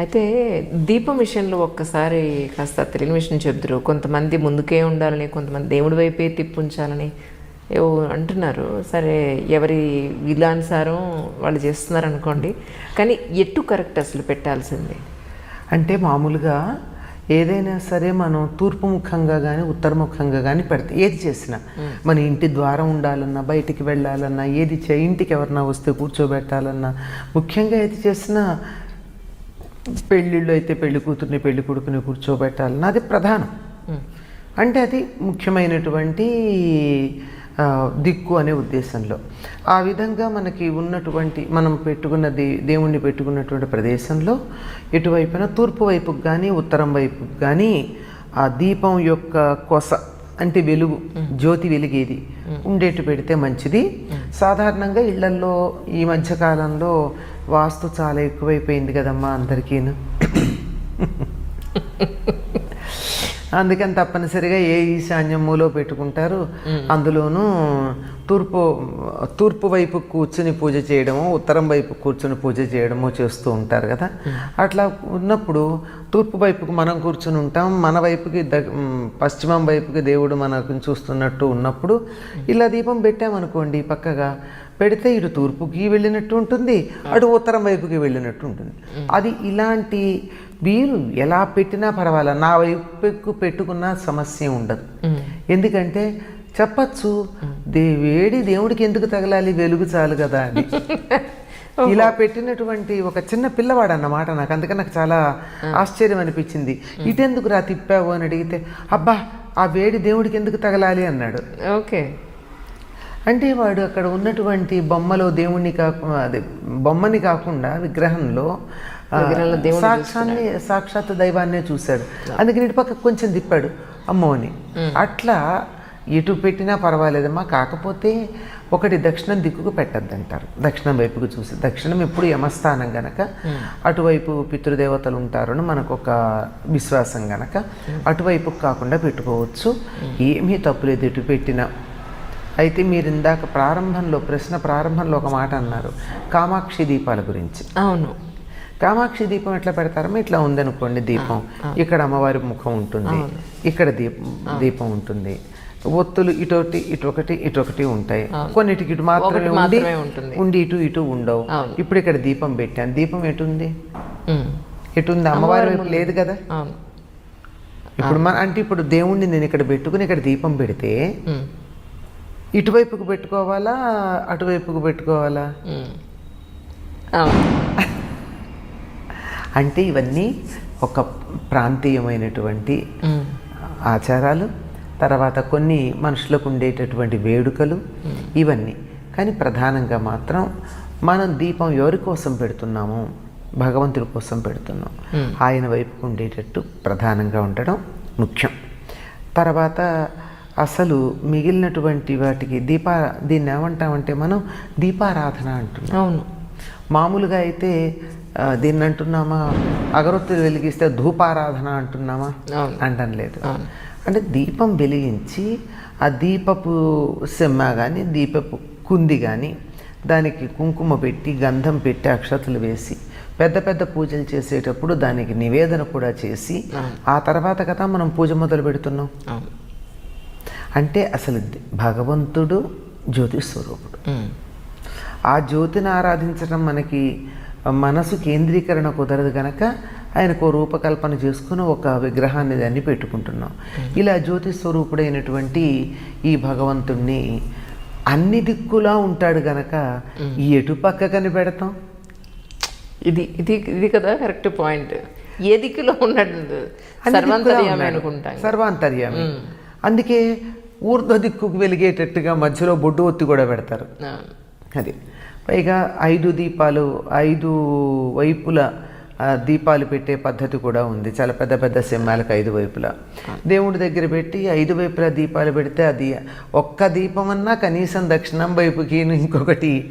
అయితే దీపం విషయంలో ఒక్కసారి కాస్త తెలియని విషయం చెప్తురు కొంతమంది ముందుకే ఉండాలని కొంతమంది దేవుడి వైపే తిప్పుంచాలని ఏవో అంటున్నారు. సరే ఎవరి విలానుసారం వాళ్ళు చేస్తున్నారు అనుకోండి కానీ ఎట్టు కరెక్ట్ అసలు పెట్టాల్సింది? అంటే మామూలుగా ఏదైనా సరే మనం తూర్పు ముఖంగా కానీ ఉత్తరముఖంగా కానీ పెడతాం ఏది చేసినా మన ఇంటి ద్వారం ఉండాలన్నా బయటికి వెళ్ళాలన్నా ఏది చే ఇంటికి ఎవరన్నా వస్తే కూర్చోబెట్టాలన్నా ముఖ్యంగా ఏది చేసినా పెళ్ళిళ్ళు అయితే పెళ్ళి కూతుర్ని పెళ్ళి కొడుకుని కూర్చోబెట్టాలన్నా అది ప్రధానం. అంటే అది ముఖ్యమైనటువంటి దిక్కు అనే ఉద్దేశంలో. ఆ విధంగా మనకి ఉన్నటువంటి మనం పెట్టుకున్నది దేవుణ్ణి పెట్టుకున్నటువంటి ప్రదేశంలో ఎటువైపున తూర్పు వైపుకి కానీ ఉత్తరం వైపుకి కానీ ఆ దీపం యొక్క కొస అంటే వెలుగు జ్యోతి వెలిగేది. ఉండేట్టు పెడితే మంచిది. సాధారణంగా ఇళ్ళల్లో ఈ మధ్య కాలంలో వాస్తు చాలా ఎక్కువైపోయింది కదమ్మా అందరికీను. అందుకని తప్పనిసరిగా ఏ ఈశాన్యం మూలో పెట్టుకుంటారు అందులోనూ తూర్పు తూర్పు వైపు కూర్చుని పూజ చేయడము ఉత్తరం వైపు కూర్చుని పూజ చేయడము చేస్తూ ఉంటారు కదా. అట్లా ఉన్నప్పుడు తూర్పు వైపుకు మనం కూర్చుని ఉంటాం మన వైపుకి ద పశ్చిమం వైపుకి దేవుడు మనకు చూస్తున్నట్టు ఉన్నప్పుడు ఇలా దీపం పెట్టామనుకోండి పక్కగా పెడితే ఇటు తూర్పుకి వెళ్ళినట్టు ఉంటుంది అటు ఉత్తరం వైపుకి వెళ్ళినట్టు ఉంటుంది. అది ఇలాంటి వీరు ఎలా పెట్టినా పర్వాలేదు నా వైపుకు పెట్టుకున్న సమస్య ఉండదు. ఎందుకంటే చెప్పచ్చు దే వేడి దేవుడికి ఎందుకు తగలాలి వెలుగు చాలు కదా అని. ఇలా పెట్టినటువంటి ఒక చిన్న పిల్లవాడు అన్నమాట నాకు అందుకని నాకు చాలా ఆశ్చర్యం అనిపించింది. ఇటెందుకు రా తిప్పావు? అని అడిగితే అబ్బా ఆ వేడి దేవుడికి ఎందుకు తగలాలి? అన్నాడు. ఓకే. అంటే వాడు అక్కడ ఉన్నటువంటి బొమ్మలో దేవుణ్ణి కాకుండా అదే బొమ్మని కాకుండా విగ్రహంలో సాక్షాన్ని సాక్షాత్ దైవాన్నే చూశాడు. అందుకని ఇటు పక్క కొంచెం తిప్పాడు. అమ్మో అని. అట్లా ఎటు పెట్టినా పర్వాలేదమ్మా కాకపోతే ఒకటి దక్షిణం దిక్కుకు పెట్టద్దంటారు. దక్షిణం వైపుకు చూసి. దక్షిణం ఎప్పుడు యమస్థానం గనక అటువైపు పితృదేవతలు ఉంటారని మనకు ఒక విశ్వాసం గనక అటువైపుకు కాకుండా పెట్టుకోవచ్చు. ఏమీ తప్పులేదు. ఎటు పెట్టినా అయితే మీరు ఇందాక ప్రారంభంలో ప్రశ్న ప్రారంభంలో ఒక మాట అన్నారు కామాక్షి దీపాల గురించి. అవును. కామాక్షి దీపం ఎట్లా పెడతారో ఇట్లా ఉందనుకోండి దీపం. ఇక్కడ అమ్మవారి ముఖం ఉంటుంది. ఇక్కడ దీపం దీపం ఉంటుంది. ఒత్తులు ఇటొకటి ఇటొకటి ఇటొకటి ఉంటాయి. కొన్నిటికి ఇటు మాత్రమే ఉండి. ఉండి ఇటు ఇటు ఉండవు. ఇప్పుడు ఇక్కడ దీపం పెట్టాను. దీపం ఎటుంది. ఎటుంది? అమ్మవారి వైపు లేదు కదా? ఇప్పుడు మన అంటే ఇప్పుడు దేవుణ్ణి నేను ఇక్కడ పెట్టుకుని ఇక్కడ దీపం పెడితే. ఇటువైపుకు పెట్టుకోవాలా అటువైపుకు పెట్టుకోవాలా? అంటే ఇవన్నీ ఒక ప్రాంతీయమైనటువంటి. ఆచారాలు తర్వాత కొన్ని మనుషులకు ఉండేటటువంటి వేడుకలు ఇవన్నీ. కానీ ప్రధానంగా మాత్రం మనం దీపం ఎవరి కోసం పెడుతున్నాము? భగవంతుడి కోసం పెడుతున్నాం. ఆయన వైపుకు ఉండేటట్టు ప్రధానంగా ఉండడం ముఖ్యం. తర్వాత అసలు మిగిలినటువంటి వాటికి దీపా దీన్ని ఏమంటామంటే మనం దీపారాధన అంటున్నాం. అవును. మామూలుగా అయితే దీన్ని అంటున్నామా? అగరొత్తులు వెలిగిస్తే ధూపారాధన అంటున్నామా. అంటం లేదు. అంటే దీపం వెలిగించి ఆ దీపపు సెమ్మ కానీ దీపపు కుంది కానీ దానికి కుంకుమ పెట్టి గంధం పెట్టి అక్షతలు వేసి పెద్ద పెద్ద పూజలు చేసేటప్పుడు దానికి నివేదన కూడా చేసి ఆ తర్వాత కదా మనం పూజ మొదలు పెడుతున్నాం. అంటే అసలు భగవంతుడు జ్యోతి స్వరూపుడు. ఆ జ్యోతిని ఆరాధించడం మనకి మనసు కేంద్రీకరణ కుదరదు గనక ఆయనకు రూపకల్పన చేసుకుని ఒక విగ్రహాన్ని దాన్ని పెట్టుకుంటున్నాం. ఇలా జ్యోతి స్వరూపుడైనటువంటి ఈ భగవంతుణ్ణి అన్ని దిక్కులా ఉంటాడు గనక ఎటు పక్కకని పెడతాం ఇది ఇది ఇది కదా కరెక్ట్ పాయింట్. ఏ దిక్కులో ఉన్నాడు? సర్వాంతర్యామి. అనుకుంటాం. సర్వాంతర్యామి. అందుకే ఊర్ధ్వ దిక్కుకు వెలిగేటట్టుగా మధ్యలో బొడ్డు ఒత్తి కూడా పెడతారు. అది. పైగా ఐదు దీపాలు ఐదు వైపుల దీపాలు పెట్టే పద్ధతి కూడా ఉంది. చాలా పెద్ద పెద్ద సింహాలకు ఐదు వైపులా. దేవుడి దగ్గర పెట్టి ఐదు వైపులా దీపాలు పెడితే అది ఒక్క దీపం అన్నా కనీసం దక్షిణం వైపుకి ఇంకొకటి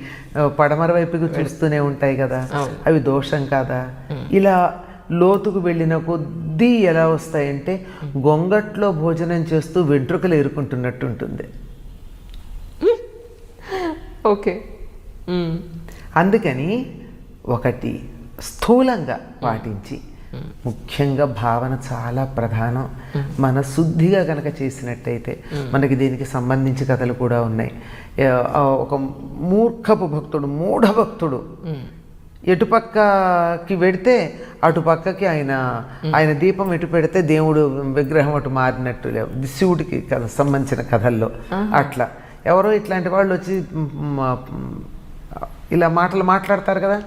పడమర వైపుకి చూస్తూనే ఉంటాయి కదా. అవి దోషం కాదా? ఇలా లోతుకు వెళ్ళిన కొద్దీ ఎలా వస్తాయంటే గొంగట్లో భోజనం చేస్తూ వెంట్రుకలు ఏరుకుంటున్నట్టు ఉంటుంది. ఓకే. అందుకని ఒకటి స్థూలంగా పాటించి ముఖ్యంగా భావన చాలా ప్రధానం. మన శుద్ధిగా కనుక చేసినట్టయితే మనకి దీనికి సంబంధించి కథలు కూడా ఉన్నాయి. ఒక మూర్ఖపు భక్తుడు మూఢ భక్తుడు ఎటుపక్కకి పెడితే అటు పక్కకి ఆయన ఆయన దీపం ఎటు పెడితే దేవుడు విగ్రహం అటు మారినట్టు లేవు. శివుడికి కథ సంబంధించిన కథల్లో అట్లా. ఎవరో ఇట్లాంటి వాళ్ళు వచ్చి ఇలా మాటలు మాట్లాడతారు కదా?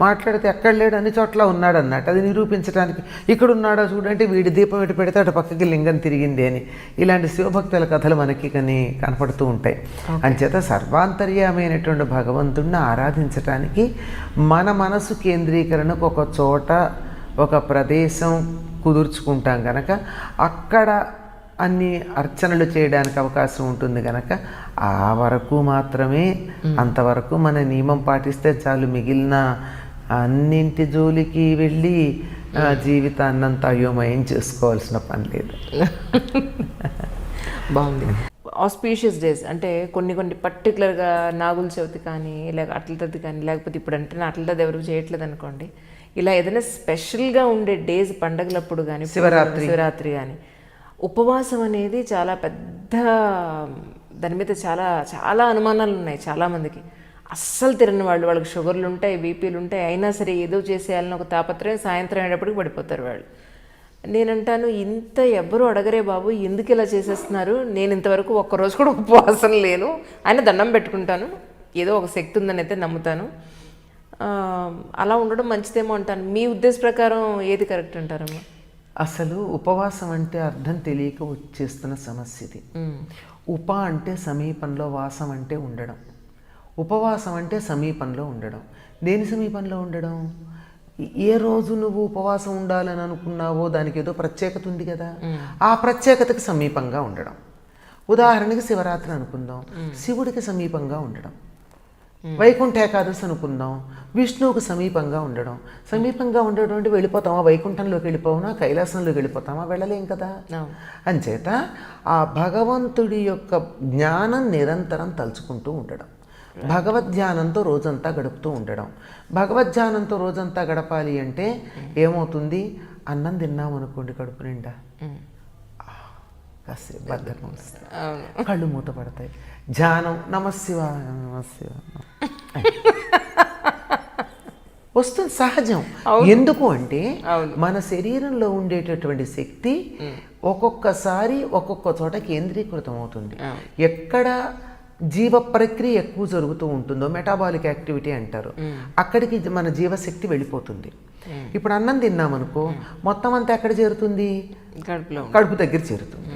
మాట్లాడితే ఎక్కడ లేడు? అన్ని చోట్ల ఉన్నాడు అన్నట్టు. అది నిరూపించడానికి ఇక్కడ ఉన్నాడో చూడంటే వీడి దీపం ఎటు పెడితే అటు పక్కకి లింగం తిరిగింది అని. ఇలాంటి శివభక్తుల కథలు మనకి కానీ కనపడుతూ ఉంటాయి. అంచేత సర్వాంతర్యమైనటువంటి భగవంతుడిని ఆరాధించటానికి మన మనసు కేంద్రీకరణకు ఒక చోట ఒక ప్రదేశం కుదుర్చుకుంటాం కనుక అక్కడ అన్ని అర్చనలు చేయడానికి అవకాశం ఉంటుంది కనుక ఆ వరకు మాత్రమే అంతవరకు మన నియమం పాటిస్తే చాలు మిగిలిన అన్నింటి జోలికి వెళ్ళి జీవితాన్నంతా అయోమయం చేసుకోవాల్సిన పని లేదు. బాగుంది. ఆస్పీషియస్ డేస్ అంటే కొన్ని కొన్ని పర్టికులర్గా నాగుల చవితి కానీ లేక అట్ల తది కానీ లేకపోతే ఇప్పుడు అంటే అట్ల తది ఎవరు చేయట్లేదు అనుకోండి. ఇలా ఏదైనా స్పెషల్గా ఉండే డేస్ పండగలప్పుడు కానీ శివరాత్రి. శివరాత్రి కానీ ఉపవాసం అనేది చాలా పెద్ద దాని మీద చాలా చాలా అనుమానాలు ఉన్నాయి చాలామందికి అస్సలు తిరని వాళ్ళు వాళ్ళకి షుగర్లు ఉంటాయి బీపీలు ఉంటాయి అయినా సరే ఏదో చేసేయాలని ఒక తాపత్రయం సాయంత్రం అయ్యేటప్పటికి పడిపోతారు వాళ్ళు. నేనంటాను ఇంత ఎవ్వరు అడగరే బాబు ఎందుకు ఇలా చేసేస్తున్నారు? నేను ఇంతవరకు ఒక్కరోజు కూడా ఉపవాసం లేను. ఆయన దండం పెట్టుకుంటాను. ఏదో ఒక శక్తి ఉందని అయితే నమ్ముతాను. అలా ఉండడం మంచిదేమో అంటాను. మీ ఉద్దేశ ప్రకారం ఏది కరెక్ట్ అంటారమ్మా? అసలు ఉపవాసం అంటే అర్థం తెలియక వచ్చేస్తున్న సమస్య ఇది. ఉప అంటే సమీపంలో వాసం అంటే ఉండడం. ఉపవాసం అంటే సమీపంలో ఉండడం. దేని సమీపంలో ఉండడం? ఏ రోజు నువ్వు ఉపవాసం ఉండాలని అనుకున్నావో దానికి ఏదో ప్రత్యేకత ఉంది కదా. ఆ ప్రత్యేకతకి సమీపంగా ఉండడం. ఉదాహరణకి శివరాత్రి అనుకుందాం. శివుడికి సమీపంగా ఉండడం. వైకుంఠ ఏకాదశి అనుకుందాం. విష్ణువుకు సమీపంగా ఉండడం. సమీపంగా ఉండడం అంటే వెళ్ళిపోతామా? వైకుంఠంలోకి వెళ్ళిపోవనా? కైలాసంలోకి వెళ్ళిపోతామా? వెళ్ళలేం కదా. అంచేత ఆ భగవంతుడి యొక్క జ్ఞానం నిరంతరం తలుచుకుంటూ ఉండడం. భగవద్ ధ్యానంతో రోజంతా గడుపుతూ ఉండడం. భగవద్ ధ్యానంతో రోజంతా గడపాలి అంటే ఏమవుతుంది? అన్నం తిన్నాం అనుకోండి కడుపు నిండా. ఉమ్. కాసేపు బద్ధకం వస్తుంది కళ్ళు మూతపడతాయి. ధ్యానం నమశివ నమశివ వస్తుంది సహజం. ఎందుకు అంటే మన శరీరంలో ఉండేటటువంటి శక్తి ఒక్కొక్కసారి ఒక్కొక్క చోట కేంద్రీకృతం అవుతుంది. ఎక్కడ జీవ ప్రక్రియ ఎక్కువ జరుగుతూ ఉంటుందో మెటాబాలిక్ యాక్టివిటీ అంటారు అక్కడికి మన జీవశక్తి వెళ్ళిపోతుంది. ఇప్పుడు అన్నం తిన్నామనుకో మొత్తం అంతా ఎక్కడ చేరుతుంది? కడుపు దగ్గర చేరుతుంది.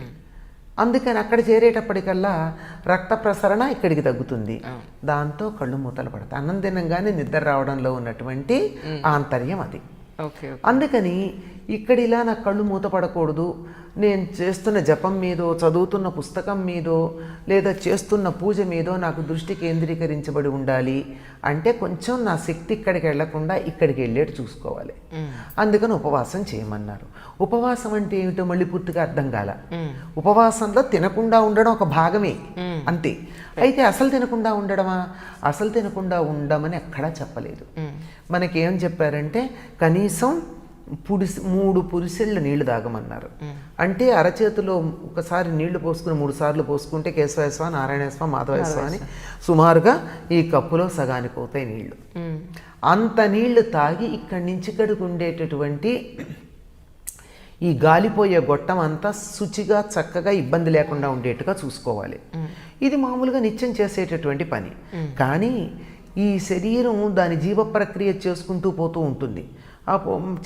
అందుకని అక్కడ చేరేటప్పటికల్లా రక్త ప్రసరణ ఇక్కడికి తగ్గుతుంది. దాంతో కళ్ళు మూతలు పడతాయి. అన్నం తినంగానే నిద్ర రావడంలో ఉన్నటువంటి ఆంతర్యం అది. అందుకని ఇక్కడ ఇలా నా కళ్ళు మూతపడకూడదు. నేను చేస్తున్న జపం మీదో చదువుతున్న పుస్తకం మీదో లేదా చేస్తున్న పూజ మీదో నాకు దృష్టి కేంద్రీకరించబడి ఉండాలి. అంటే కొంచెం నా శక్తి ఇక్కడికి వెళ్ళకుండా ఇక్కడికి వెళ్ళేట్టు చూసుకోవాలి. అందుకని ఉపవాసం చేయమన్నారు. ఉపవాసం అంటే ఏమిటో మళ్ళీ పూర్తిగా అర్థం కాల. ఉపవాసంలో తినకుండా ఉండడం ఒక భాగమే. అంతే. అయితే అసలు తినకుండా ఉండడమా? అసలు తినకుండా ఉండమని ఎక్కడా చెప్పలేదు. మనకేం చెప్పారంటే కనీసం పుడిసి మూడు పురిసెళ్ళ నీళ్ళు తాగమన్నారు. అంటే అరచేతిలో ఒకసారి నీళ్ళు పోసుకుని మూడు సార్లు పోసుకుంటే కేశవేశ్వ నారాయణేశ్వ మాధవేశ్వ అని సుమారుగా ఈ కప్పులో సగానికి అవుతాయి నీళ్ళు. అంత నీళ్ళు తాగి ఇక్కడి నుంచి ఇక్కడికి ఉండేటటువంటి ఈ గాలిపోయే గొట్టం అంతా శుచిగా చక్కగా ఇబ్బంది లేకుండా ఉండేట్టుగా చూసుకోవాలి. ఇది మామూలుగా నిత్యం చేసేటటువంటి పని. కానీ ఈ శరీరం దాని జీవ ప్రక్రియ చేసుకుంటూ పోతూ ఉంటుంది.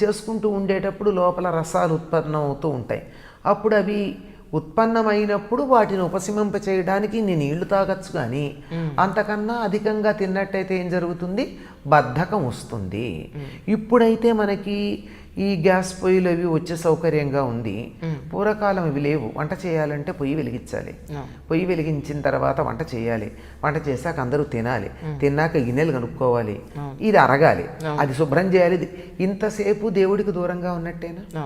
చేసుకుంటూ ఉండేటప్పుడు లోపల రసాలు ఉత్పన్నం అవుతూ ఉంటాయి. అప్పుడు అవి ఉత్పన్నమైనప్పుడు వాటిని ఉపశమింప చేయడానికి నేను నీళ్ళు తాగొచ్చు కానీ అంతకన్నా అధికంగా తిన్నట్టయితే ఏం జరుగుతుంది? బద్ధకం వస్తుంది. ఇప్పుడైతే మనకి ఈ గ్యాస్ పొయ్యిలు అవి వచ్చే సౌకర్యంగా ఉంది. పూర్వకాలం ఇవి లేవు. వంట చేయాలంటే పొయ్యి వెలిగించాలి. పొయ్యి వెలిగించిన తర్వాత వంట చేయాలి. వంట చేశాక అందరూ తినాలి. తిన్నాక గిన్నెలు కనుక్కోవాలి. ఇది అరగాలి. అది శుభ్రం చేయాలి. ఇంతసేపు దేవుడికి దూరంగా ఉన్నట్టేనా?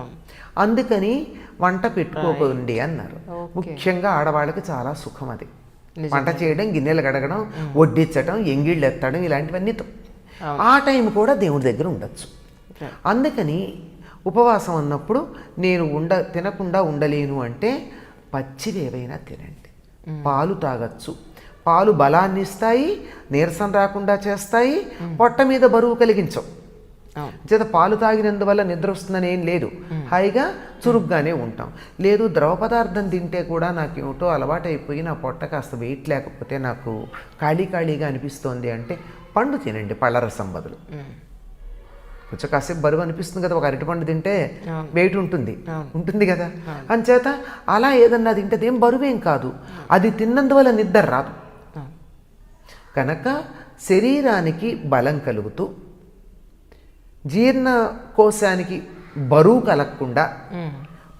అందుకని వంట పెట్టుకోకండి అన్నారు. ముఖ్యంగా ఆడవాళ్ళకి చాలా సుఖం అది. వంట చేయడం గిన్నెలు కడగడం వడ్డించడం ఎంగిళ్ళు ఎత్తడం ఇలాంటివన్నీ ఆ టైం కూడా దేవుడి దగ్గర ఉండొచ్చు. అందుకని ఉపవాసం అన్నప్పుడు నేను ఉండ తినకుండా ఉండలేను అంటే పచ్చివి ఏవైనా తినండి. పాలు తాగొచ్చు. పాలు బలాన్ని ఇస్తాయి నీరసం రాకుండా చేస్తాయి పొట్ట మీద బరువు కలిగించవు. చేత పాలు తాగినందువల్ల నిద్ర వస్తుందని ఏం లేదు. హాయిగా చురుగ్గానే ఉంటాం. లేదు ద్రవ పదార్థం తింటే కూడా నాకు ఏమిటో అలవాటైపోయి నా పొట్ట కాస్త వెయిట్ లేకపోతే నాకు ఖాళీ ఖాళీగా అనిపిస్తోంది అంటే పండు తినండి పళ్ళరసం బదులు. కొంచెం కాసేపు బరువు అనిపిస్తుంది కదా ఒక అరటిపండు తింటే. వెయిట్ ఉంటుంది. ఉంటుంది కదా. అంచేత అలా ఏదన్నా తింటే అదేం బరువేం కాదు. అది తిన్నందువల్ల నిద్ర రాదు. కనుక శరీరానికి బలం కలుగుతూ జీర్ణకోశానికి బరువు కలగకుండా.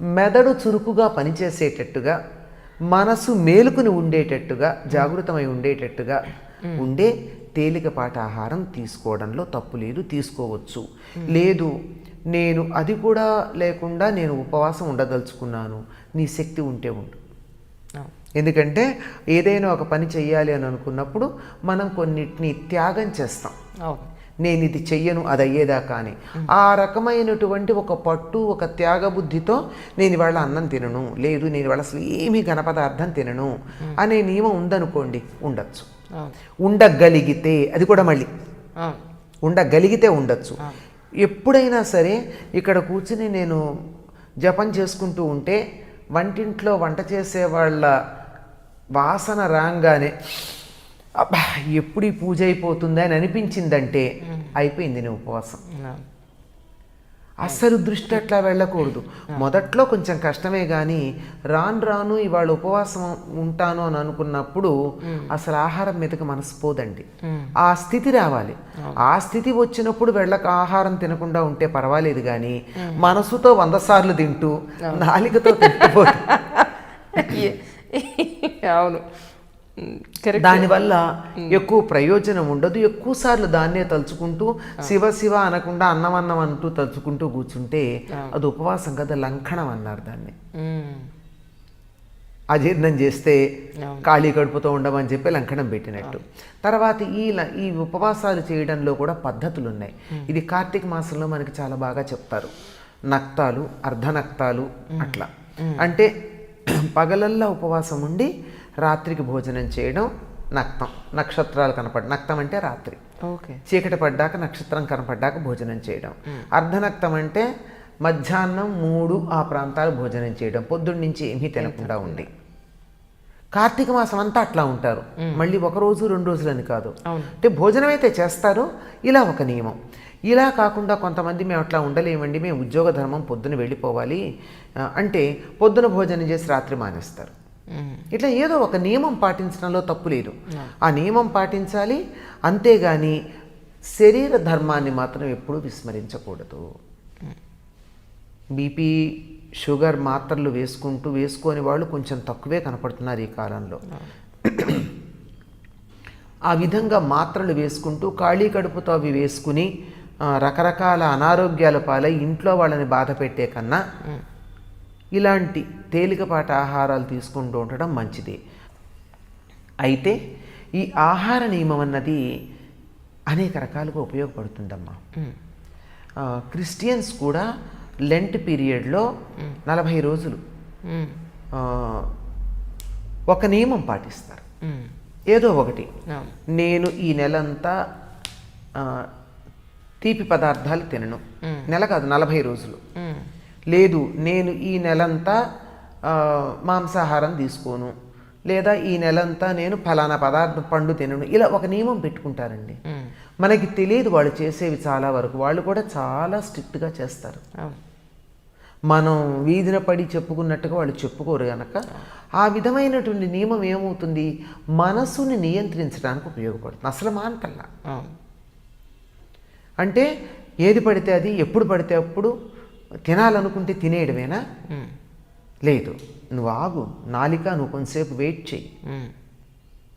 మెదడు చురుకుగా పనిచేసేటట్టుగా మనసు మేలుకుని ఉండేటట్టుగా జాగృతమై ఉండేటట్టుగా ఉండే తేలికపాటి ఆహారం తీసుకోవడంలో తప్పు లేదు తీసుకోవచ్చు. లేదు నేను అది కూడా లేకుండా నేను ఉపవాసం ఉండదలుచుకున్నాను. నీ శక్తి ఉంటే ఉండు. ఎందుకంటే ఏదైనా ఒక పని చెయ్యాలి అని అనుకున్నప్పుడు మనం కొన్నిటిని త్యాగం చేస్తాం. నేను ఇది చెయ్యను అది అయ్యేదాకా అని. ఆ రకమైనటువంటి ఒక పట్టు ఒక త్యాగ బుద్ధితో నేను ఇవాళ అన్నం తినను లేదు నేను ఇవాళ అసలు ఏమీ ఘనపదార్థం తినను అనే నియమం ఉందనుకోండి ఉండొచ్చు. ఉండగలిగితే అది కూడా మళ్ళీ. ఉండగలిగితే ఉండొచ్చు. ఎప్పుడైనా సరే ఇక్కడ కూర్చుని నేను జపం చేసుకుంటూ ఉంటే వంటింట్లో వంట చేసే వాళ్ళ వాసన రాగానే ఎప్పుడు ఈ పూజ అయిపోతుందా అని అనిపించిందంటే అయిపోయింది నీ ఉపవాసం. అస్సలు దృష్టి అట్లా వెళ్ళకూడదు. మొదట్లో కొంచెం కష్టమే కానీ రాను రాను ఇవాళ ఉపవాసం ఉంటాను అని అనుకున్నప్పుడు అసలు ఆహారం మీదకి మనసు పోదండి. ఆ స్థితి రావాలి. ఆ స్థితి వచ్చినప్పుడు వెళ్ళక ఆహారం తినకుండా ఉంటే పర్వాలేదు కానీ మనసుతో వంద సార్లు తింటూ నాలికతో తింటుపోతే అవును. దానివల్ల ఎక్కువ ప్రయోజనం ఉండదు. ఎక్కువ సార్లు దాన్నే తలుచుకుంటూ శివ శివ అనకుండా అన్నం అన్నం అంటూ తలుచుకుంటూ కూర్చుంటే అది ఉపవాసం కదా లంకణం అన్నారు దాన్ని. అజీర్ణం చేస్తే ఖాళీ కడుపుతో ఉండమని చెప్పి లంకణం పెట్టినట్టు. తర్వాత ఈ ఈ ఉపవాసాలు చేయడంలో కూడా పద్ధతులు ఉన్నాయి ఇది కార్తీక మాసంలో మనకి చాలా బాగా చెప్తారు. నక్తాలు అర్ధనక్తాలు అట్లా. అంటే పగలల్లా ఉపవాసం ఉండి రాత్రికి భోజనం చేయడం నక్తం. నక్షత్రాలు కనపడ నక్తం అంటే రాత్రి. ఓకే. చీకటి పడ్డాక నక్షత్రం కనపడ్డాక భోజనం చేయడం. అర్ధనక్తం అంటే మధ్యాహ్నం మూడు ఆ ప్రాంతాలు భోజనం చేయడం. పొద్దున్న నుంచి ఏమీ తినకుండా ఉండి. కార్తీక మాసం అంతా అట్లా ఉంటారు. మళ్ళీ ఒక రోజు రెండు రోజులని కాదు. అంటే భోజనం అయితే చేస్తారు. ఇలా ఒక నియమం. ఇలా కాకుండా కొంతమంది మేము అట్లా ఉండలేమండి. మేము ఉద్యోగ ధర్మం పొద్దున వెళ్ళిపోవాలి. అంటే పొద్దున భోజనం చేసి రాత్రి మానేస్తారు. ఇట్లా ఏదో ఒక నియమం పాటించడంలో తప్పు లేదు. ఆ నియమం పాటించాలి అంతేగాని శరీర ధర్మాన్ని మాత్రం ఎప్పుడూ విస్మరించకూడదు. బీపీ షుగర్ మాత్రలు వేసుకుంటూ వేసుకొని వాళ్ళు కొంచెం తక్కువే కనపడుతున్నారు ఈ కాలంలో. ఆ విధంగా మాత్రలు వేసుకుంటూ ఖాళీ కడుపుతో అవి వేసుకుని రకరకాల అనారోగ్యాల పాలై ఇంట్లో వాళ్ళని బాధ పెట్టే కన్నా ఇలాంటి తేలికపాటి ఆహారాలు తీసుకుంటూ ఉండడం మంచిది. అయితే ఈ ఆహార నియమం అన్నది అనేక రకాలుగా ఉపయోగపడుతుందమ్మా. క్రిస్టియన్స్ కూడా లెంట్ పీరియడ్లో నలభై రోజులు ఒక నియమం పాటిస్తారు. ఏదో ఒకటి. నేను ఈ నెలంతా తీపి పదార్థాలు తినను. నెల కాదు నలభై రోజులు. లేదు నేను ఈ నెలంతా మాంసాహారం తీసుకోను. లేదా ఈ నెలంతా నేను ఫలానా పదార్థం పండు తినను. ఇలా ఒక నియమం పెట్టుకుంటారండి. మనకి తెలియదు వాళ్ళు చేసేవి చాలా వరకు. వాళ్ళు కూడా చాలా స్ట్రిక్ట్గా చేస్తారు. మనం వీధిన పడి చెప్పుకున్నట్టుగా వాళ్ళు చెప్పుకోరు కనుక ఆ విధమైనటువంటి నియమం ఏమవుతుంది? మనసుని నియంత్రించడానికి ఉపయోగపడుతుంది. అసలు మానకల్లా అంటే ఏది పడితే అది ఎప్పుడు పడితే అప్పుడు తినాలనుకుంటే తినేయడమేనా. లేదు. నువ్వు ఆగు. నాలిక నువ్వు కొంతసేపు వెయిట్ ఉమ్.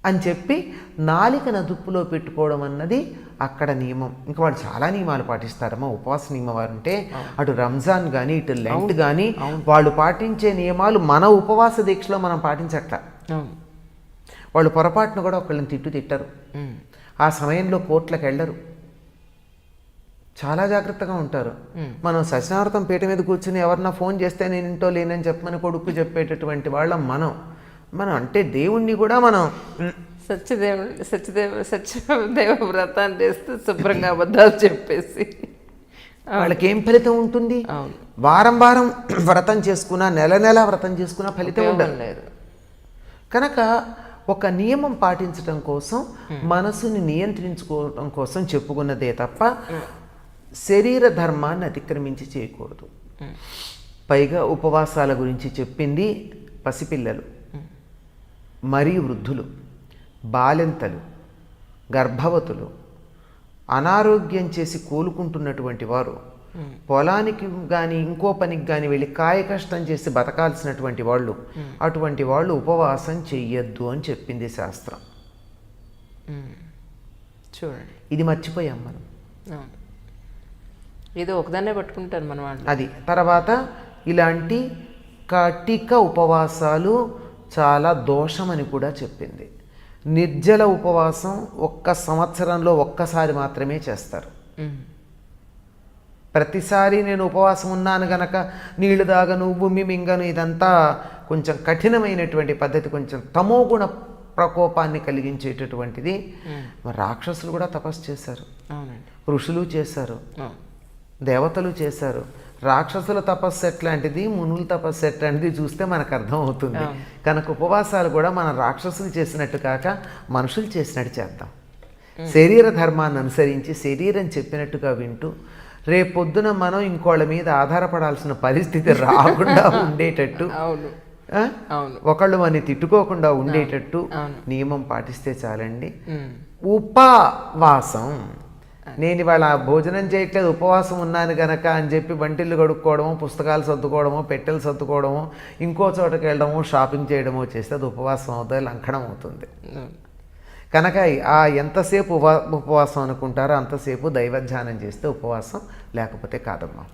అని చెప్పి నాలికను అదుపులో పెట్టుకోవడం అన్నది అక్కడ నియమం. ఇంకా వాళ్ళు చాలా నియమాలు పాటిస్తారమ్మా. ఉపవాస నియమం వారు ఉంటే అటు రంజాన్ కానీ ఇటు లెంట్ కానీ వాళ్ళు పాటించే నియమాలు మన ఉపవాస దీక్షలో మనం పాటించట్ల. వాళ్ళు పొరపాటును కూడా ఒకళ్ళని తిట్టు తిట్టరు. ఆ సమయంలో కోర్టులకు వెళ్ళరు. చాలా జాగ్రత్తగా ఉంటారు. మనం సత్యనారాయణ పీట మీద కూర్చుని ఎవరన్నా ఫోన్ చేస్తే నేను ఇంటో లేనని చెప్పమని కొడుకు చెప్పేటటువంటి వాళ్ళం మనం. మనం అంటే దేవుణ్ణి కూడా మనం "ఉమ్, సత్యదేవుడు సత్యదేవ సత్యదేవ వ్రతాన్ని చేస్తే శుభ్రంగా అబద్ధాలు చెప్పేసి. వాళ్ళకి ఏం ఫలితం ఉంటుంది? వారం వారం వ్రతం చేసుకున్నా నెల నెల వ్రతం చేసుకున్నా ఫలితం ఉండదు. ఉపయోగం లేదు. కనుక ఒక నియమం పాటించడం కోసం మనసుని నియంత్రించుకోవడం కోసం చెప్పుకున్నదే తప్ప శరీర ధర్మాన్ని అతిక్రమించి చేయకూడదు. పైగా ఉపవాసాల గురించి చెప్పింది పసిపిల్లలు మరియు వృద్ధులు బాలెంతలు గర్భవతులు. అనారోగ్యం చేసి కోలుకుంటున్నటువంటి వారు పొలానికి కానీ ఇంకో పనికి కానీ వెళ్ళి కాయ కష్టం చేసి బతకాల్సినటువంటి వాళ్ళు అటువంటి వాళ్ళు ఉపవాసం చెయ్యొద్దు అని చెప్పింది శాస్త్రం. చూడండి. ఇది మర్చిపోయాం మనం. ఏదో ఒకదాన్నే పట్టుకుంటారు మన వాళ్ళు. అది. తర్వాత ఇలాంటి కటిక ఉపవాసాలు చాలా దోషమని కూడా చెప్పింది. నిర్జల ఉపవాసం ఒక్క సంవత్సరంలో ఒక్కసారి మాత్రమే చేస్తారు. ప్రతిసారి నేను ఉపవాసం ఉన్నాను గనక నీళ్ళు దాగను భూమి మింగను ఇదంతా కొంచెం కఠినమైనటువంటి పద్ధతి కొంచెం తమోగుణ ప్రకోపాన్ని కలిగించేటటువంటిది రాక్షసులు కూడా తపస్సు చేశారు. ఋషులు చేశారు. దేవతలు చేశారు. రాక్షసుల తపస్సు ఎట్లాంటిది? మునుల తపస్సు ఎట్లాంటిది చూస్తే మనకు అర్థం అవుతుంది కనుక ఉపవాసాలు కూడా మన రాక్షసులు చేసినట్టు కాక మనుషులు చేసినట్టు చేద్దాం. శరీర ధర్మాన్ని అనుసరించి శరీరం చెప్పినట్టుగా వింటూ రేపొద్దున మనం ఇంకోళ్ళ మీద ఆధారపడాల్సిన పరిస్థితి రాకుండా ఉండేటట్టు ఒకళ్ళు మన తిట్టుకోకుండా ఉండేటట్టు. నియమం పాటిస్తే చాలండి. ఉపవాసం. నేను ఇవాళ భోజనం చేయట్లేదు ఉపవాసం ఉన్నాను గనక అని చెప్పి వంటిల్లు కడుక్కోవడమో పుస్తకాలు సర్దుకోవడమో పెట్టెలు సర్దుకోవడమో ఇంకో చోటకి వెళ్ళడమో షాపింగ్ చేయడమో చేస్తే అది ఉపవాసం అవుతుంది లంకణం అవుతుంది. కనుక ఆ ఎంతసేపు ఉప ఉపవాసం అనుకుంటారో అంతసేపు దైవధ్యానం చేస్తే ఉపవాసం లేకపోతే కాదమ్మా.